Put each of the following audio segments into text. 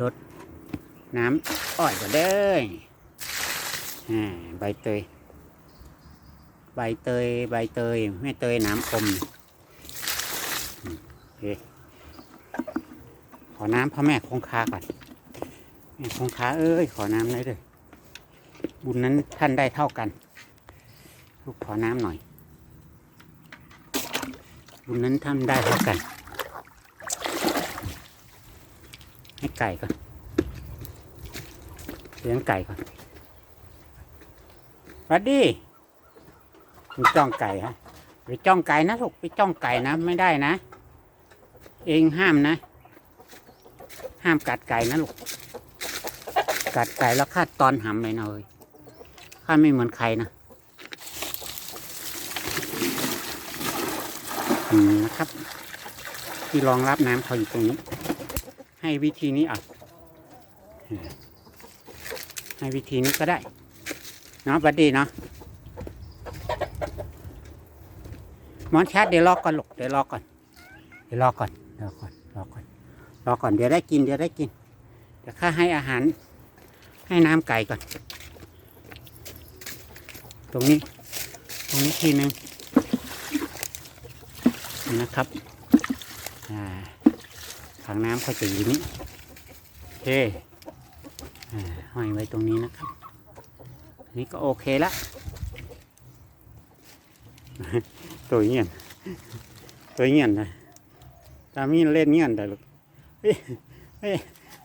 ลดน้ำอ้อยก็ได้ใบเตย ใบเตย ใบเตยแม่เตยน้ำอมอืมโอเคขอน้ำพ่อแม่คงคาก่อนแม่คงคาเอ้ย ขอน้ำหน่อยเลยบุญนั้นท่านได้เท่ากัน ลูกขอน้ำหน่อย บุญนั้นท่านได้เท่ากัน ให้ไก่ก่อนเลี้ยงไก่ก่อนวัดดีมึงจ้องไก่ฮะไปจ้องไก่นะลูกไปจ้องไก่นะไม่ได้นะ เองห้ามนะ ห้ามกัดไก่นะลูกกัดไก่แล้วคาดตอนหำเลยนะเว้ยข้าไม่เหมือนใครนะอืมนะครับ ที่รองรับน้ำเขาอยู่ตรงนี้ ให้วิธีนี้อะให้วิธีนี้ก็ได้เนาะบัดดีเนาะมอนชัดเดี๋ยวรอก่อนลูกเดี๋ยวรอก่อนเดี๋ยวรอก่อนรอก่อนรอก่อนรอก่อนเดี๋ยวได้กินเดี๋ยวได้กินเดี๋ยวข้าให้อาหาร ให้น้ำไก่ก่อน ตรงนี้ ตรงนี้ทีหนึ่งนะครับอ่า ถังน้ำเขาจะอยู่นี้โอเคอ่าห้อยไว้ตรงนี้นะครับนนี้ก็โอเคละตัวเงี้ยนตัวเงี้ยนนะตามีเล่นเงี้ยนได้ลูกเฮ้ยเฮ้ย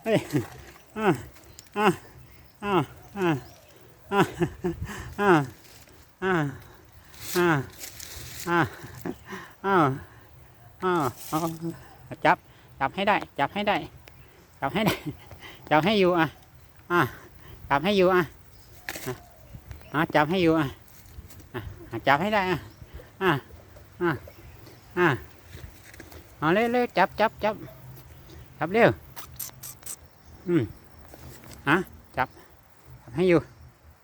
เฮ้ยอ่าอ่าอ่าอ่าอ่าอ่าอ่าอ่าอ่าอ่าอ่าอ่าจับ จับให้ได้ จับให้ได้ จับให้ได้ จับให้อยู่อะ อะ จับให้อยู่อะอะจับให้อยู่อะอะอะจับให้ได้อะ อะ อะ อะเอาเร็วๆจับจับจับจับเร็ว อืมอะจับจับให้อยู่